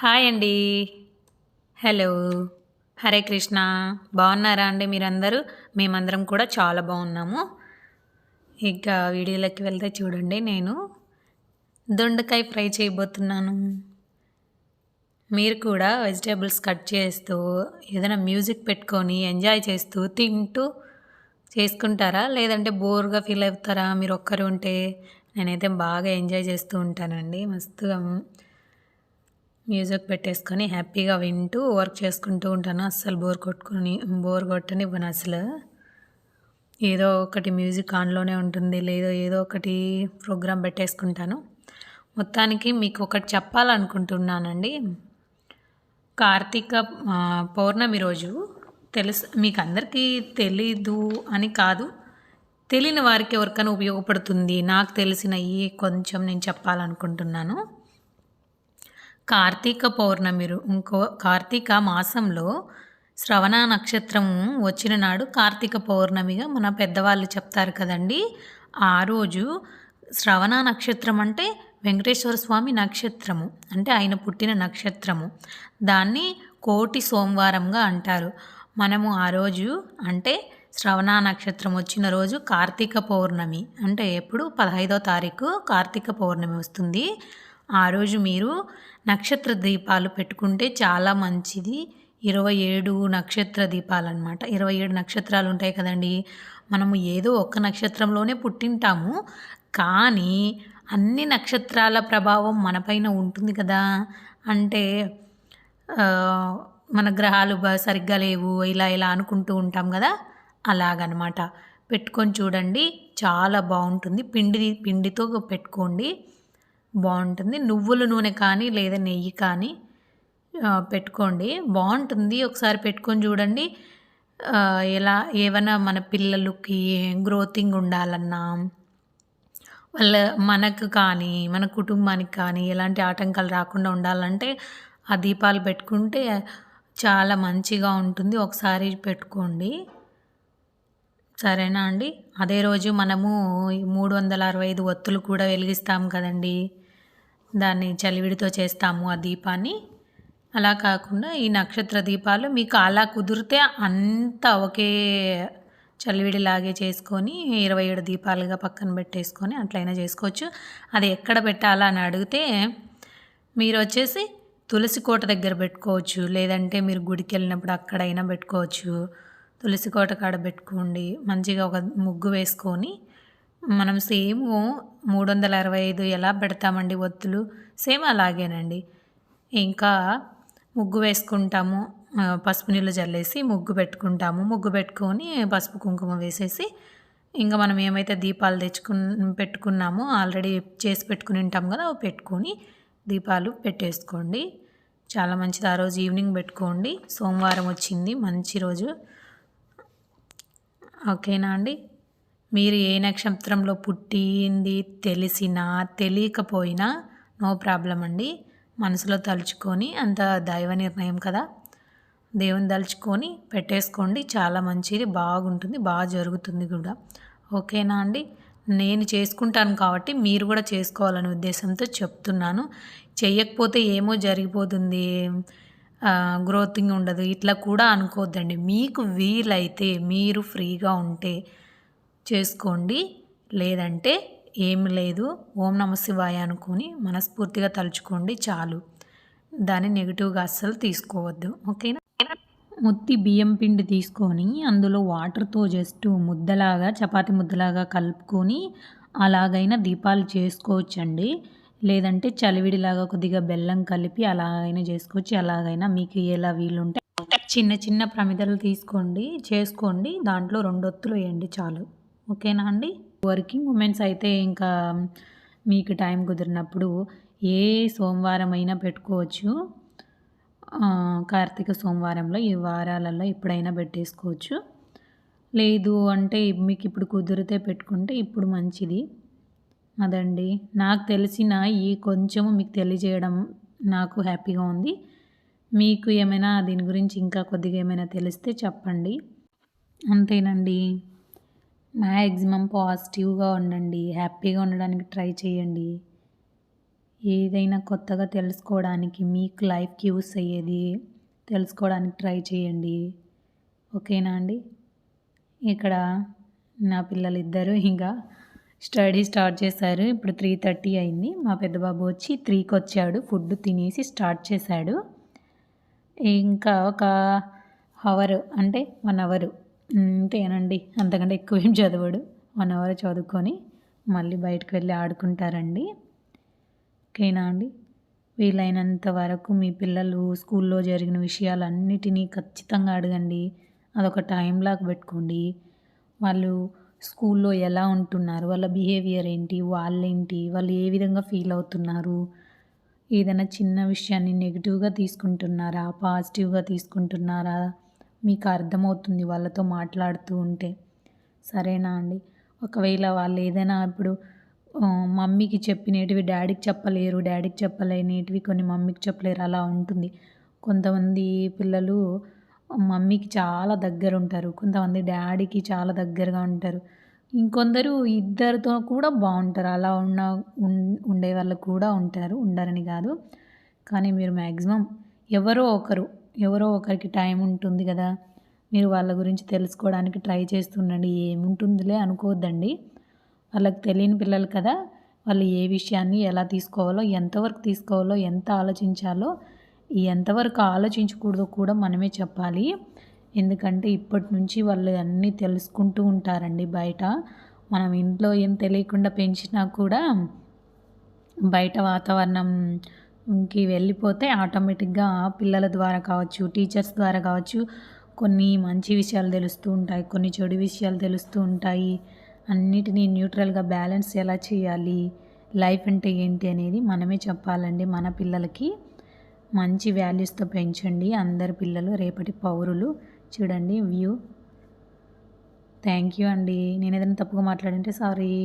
Hi అండి. Hello. Hare Krishna. బాగున్నారా అండి మీరందరూ? మేమందరం కూడా చాలా బాగున్నాము. ఇక వీడియోలోకి వెళ్తే చూడండి నేను దొండకాయ ఫ్రై చేయబోతున్నాను. మీరు కూడా వెజిటేబుల్స్ కట్ చేస్తూ ఏదైనా మ్యూజిక్ పెట్టుకొని ఎంజాయ్ చేస్తూ తింటూ చేసుకుంటారా? లేదంటే బోర్గా ఫీల్ అవుతారా? మీరు ఒక్కరు ఉంటే నేనైతే బాగా ఎంజాయ్ చేస్తూ ఉంటానండి. మస్తుగా మ్యూజిక్ పెట్టేసుకొని హ్యాపీగా వింటూ వర్క్ చేసుకుంటూ ఉంటాను. అస్సలు బోర్ కొట్టుకొని బోర్ కొట్టనివ్వను అసలు. ఏదో ఒకటి మ్యూజిక్ ఆన్లోనే ఉంటుంది లేదో ఏదో ఒకటి ప్రోగ్రామ్ పెట్టేసుకుంటాను. మొత్తానికి మీకు ఒకటి చెప్పాలనుకుంటున్నానండి. కార్తీక పౌర్ణమి రోజు తెలుసు మీకు అందరికీ తెలీదు అని కాదు తెలియని వారికి ఎవరికైనా ఉపయోగపడుతుంది. నాకు తెలిసిన ఈ కొంచెం నేను చెప్పాలనుకుంటున్నాను. కార్తీక పౌర్ణమి ఇంకో కార్తీక మాసంలో శ్రవణ నక్షత్రం వచ్చిన నాడు కార్తీక పౌర్ణమిగా మన పెద్దవాళ్ళు చెప్తారు కదండి. ఆ రోజు శ్రవణ నక్షత్రం అంటే వెంకటేశ్వర స్వామి నక్షత్రము అంటే ఆయన పుట్టిన నక్షత్రము. దాన్ని కోటి సోమవారంగా అంటారు. మనము ఆ రోజు అంటే శ్రవణ నక్షత్రం వచ్చిన రోజు కార్తీక పౌర్ణమి అంటే ఎప్పుడు? పదహైదో తారీఖు కార్తీక పౌర్ణమి వస్తుంది. ఆ రోజు మీరు నక్షత్ర దీపాలు పెట్టుకుంటే చాలా మంచిది. ఇరవై ఏడు నక్షత్ర దీపాలు అనమాట ఇరవై ఏడు నక్షత్రాలు ఉంటాయి కదండి. మనము ఏదో ఒక్క నక్షత్రంలోనే పుట్టింటాము. కానీ అన్ని నక్షత్రాల ప్రభావం మనపైన ఉంటుంది కదా. అంటే మన గ్రహాలు సరిగ్గా లేవు ఇలా ఇలా అనుకుంటూ ఉంటాం కదా. అలాగనమాట పెట్టుకొని చూడండి చాలా బాగుంటుంది. పిండి పిండితో పెట్టుకోండి. బాగుంటుంది. నువ్వుల నూనె కానీ లేదా నెయ్యి కానీ పెట్టుకోండి. బాగుంటుంది. ఒకసారి పెట్టుకొని చూడండి. ఎలా ఏమైనా మన పిల్లలకి గ్రోతింగ్ ఉండాలన్నా వాళ్ళ మనకు కానీ మన కుటుంబానికి కానీ ఎలాంటి ఆటంకాలు రాకుండా ఉండాలంటే ఆ దీపాలు పెట్టుకుంటే చాలా మంచిగా ఉంటుంది. ఒకసారి పెట్టుకోండి. సరేనా అండి? అదే రోజు మనము మూడు వందల అరవై ఐదు ఒత్తులు కూడా వెలిగిస్తాం కదండీ. దాన్ని చలివిడితో చేస్తాము ఆ దీపాన్ని. అలా కాకుండా ఈ నక్షత్ర దీపాలు మీకు అలా కుదిరితే అంతా ఒకే చలివిడిలాగే చేసుకొని ఇరవై ఏడు దీపాలుగా పక్కన పెట్టేసుకొని అట్లయినా చేసుకోవచ్చు. అది ఎక్కడ పెట్టాలా అని అడిగితే మీరు వచ్చేసి తులసి కోట దగ్గర పెట్టుకోవచ్చు. లేదంటే మీరు గుడికి వెళ్ళినప్పుడు అక్కడైనా పెట్టుకోవచ్చు. తులసి కోట కాడ పెట్టుకోండి. మంచిగా ఒక ముగ్గు వేసుకొని మనం సేమ్ మూడు వందల అరవై ఐదు ఎలా పెడతామండి ఒత్తులు? సేమ్ అలాగేనండి. ఇంకా ముగ్గు వేసుకుంటాము. పసుపు నీళ్ళు జల్లేసి ముగ్గు పెట్టుకుంటాము. ముగ్గు పెట్టుకొని పసుపు కుంకుమ వేసేసి ఇంకా మనం ఏమైతే దీపాలు తెచ్చుకు పెట్టుకున్నామో ఆల్రెడీ చేసి పెట్టుకుని ఉంటాం కదా అవి పెట్టుకొని దీపాలు పెట్టేసుకోండి. చాలా మంచిది. ఆ రోజు ఈవినింగ్ పెట్టుకోండి. సోమవారం వచ్చింది. మంచి రోజు. ఓకేనా అండి? మీరు ఏ నక్షత్రంలో పుట్టింది తెలిసినా తెలియకపోయినా నో ప్రాబ్లం అండి. మనసులో తలుచుకొని అంత దైవ నిర్ణయం కదా. దేవుని తలుచుకొని పెట్టేసుకోండి. చాలా మంచిది బాగుంటుంది బాగా జరుగుతుంది కూడా. ఓకేనా అండి? నేను చేసుకుంటాను కాబట్టి మీరు కూడా చేసుకోవాలనే ఉద్దేశంతో చెప్తున్నాను. చెయ్యకపోతే ఏమో జరిగిపోతుంది. గ్రోతింగ్ ఉండదు. ఇట్లా కూడా అనుకోవద్దండి. మీకు వీలైతే మీరు ఫ్రీగా ఉంటే చేసుకోండి. లేదంటే ఏం లేదు. ఓం నమ శివాయ అనుకొని మనస్ఫూర్తిగా తలుచుకోండి చాలు. దాన్ని నెగిటివ్గా అస్సలు తీసుకోవద్దు. ఓకేనా? ముత్తి బియ్యం పిండి తీసుకొని అందులో వాటర్తో జస్ట్ ముద్దలాగా చపాతి ముద్దలాగా కలుపుకొని అలాగైనా దీపాలు చేసుకోవచ్చండి. లేదంటే చలివిడిలాగా కొద్దిగా బెల్లం కలిపి అలాగైనా చేసుకోవచ్చు. అలాగైనా మీకు ఎలా వీలుంటే చిన్న చిన్న ప్రమిదలు తీసుకోండి. చేసుకోండి. దాంట్లో రెండొత్తులు వేయండి చాలు. ఓకేనా అండి? వర్కింగ్ ఉమెన్స్ అయితే ఇంకా మీకు టైం కుదిరినప్పుడు ఏ సోమవారం అయినా పెట్టుకోవచ్చు కార్తీక సోమవారంలో ఈ వారాలలో ఎప్పుడైనా పెట్టేసుకోవచ్చు. లేదు అంటే మీకు ఇప్పుడు కుదిరితే పెట్టుకుంటే ఇప్పుడు మంచిది. అదండి. నాకు తెలిసిన ఈ కొంచెము మీకు తెలియజేయడం నాకు హ్యాపీగా ఉంది. మీకు ఏమైనా దీని గురించి ఇంకా కొద్దిగా ఏమైనా తెలిస్తే చెప్పండి. అంతేనండి. మ్యాక్సిమం పాజిటివ్గా ఉండండి. హ్యాపీగా ఉండడానికి ట్రై చేయండి. ఏదైనా కొత్తగా తెలుసుకోవడానికి మీకు లైఫ్కి యూస్ అయ్యేది తెలుసుకోవడానికి ట్రై చేయండి. ఓకేనా అండి? ఇక్కడ నా పిల్లలు ఇద్దరు ఇంకా స్టడీ స్టార్ట్ చేశారు. ఇప్పుడు త్రీ థర్టీ అయింది. మా పెద్ద బాబు వచ్చి త్రీకి వచ్చాడు. ఫుడ్ తినేసి స్టార్ట్ చేశాడు. ఇంకా ఒక అవర్ అంటే వన్ అవర్ అంతేనండి. అంతకంటే ఎక్కువ ఏం చదవడు. వన్ అవర్ చదువుకొని మళ్ళీ బయటకు వెళ్ళి ఆడుకుంటారండి. ఓకేనా అండి? వీలైనంత వరకు మీ పిల్లలు స్కూల్లో జరిగిన విషయాలన్నిటినీ ఖచ్చితంగా అడగండి. అదొక టైంలాగా పెట్టుకోండి. వాళ్ళు స్కూల్లో ఎలా ఉంటున్నారు? వాళ్ళ బిహేవియర్ ఏంటి? వాళ్ళేంటి? వాళ్ళు ఏ విధంగా ఫీల్ అవుతున్నారు? ఏదైనా చిన్న విషయాన్ని నెగిటివ్గా తీసుకుంటున్నారా? పాజిటివ్గా తీసుకుంటున్నారా? మీకు అర్థమవుతుంది వాళ్ళతో మాట్లాడుతూ ఉంటే. సరేనా అండి? ఒకవేళ వాళ్ళు ఏదైనా ఇప్పుడు మమ్మీకి చెప్పినటివి డాడీకి చెప్పలేరు డాడీకి చెప్పలేనిటివి కొన్ని మమ్మీకి చెప్పలేరు అలా ఉంటుంది. కొంతమంది పిల్లలు మమ్మీకి చాలా దగ్గర ఉంటారు కొంతమంది డాడీకి చాలా దగ్గరగా ఉంటారు. ఇంకొందరు ఇద్దరితో కూడా బాగుంటారు అలా ఉన్న ఉండే వాళ్ళు కూడా ఉంటారు ఉండరని కాదు. కానీ మీరు మ్యాక్సిమం ఎవరో ఒకరు ఎవరో ఒకరికి టైం ఉంటుంది కదా. మీరు వాళ్ళ గురించి తెలుసుకోవడానికి ట్రై చేస్తుండండి. ఏముంటుందిలే అనుకోవద్దండి. వాళ్ళకి తెలియని పిల్లలు కదా. వాళ్ళు ఏ విషయాన్ని ఎలా తీసుకోవాలో ఎంతవరకు తీసుకోవాలో ఎంత ఆలోచించాలో ఎంతవరకు ఆలోచించకూడదో కూడా మనమే చెప్పాలి. ఎందుకంటే ఇప్పటి నుంచి వాళ్ళు అన్నీ తెలుసుకుంటూ ఉంటారండి బయట. మనం ఇంట్లో ఏం తెలియకుండా పెంచినా కూడా బయట వాతావరణం ఇంకి వెళ్ళిపోతే ఆటోమేటిక్గా పిల్లల ద్వారా కావచ్చు టీచర్స్ ద్వారా కావచ్చు కొన్ని మంచి విషయాలు తెలుస్తూ ఉంటాయి కొన్ని చెడు విషయాలు తెలుస్తూ ఉంటాయి. అన్నిటినీ న్యూట్రల్గా బ్యాలెన్స్ ఎలా చేయాలి లైఫ్ అంటే ఏంటి అనేది మనమే చెప్పాలండి. మన పిల్లలకి మంచి వాల్యూస్తో పెంచండి. అందరి పిల్లలు రేపటి పౌరులు చూడండి వ్యూ. థ్యాంక్ యూ అండి. నేను ఏదైనా తప్పుగా మాట్లాడింటే సారీ.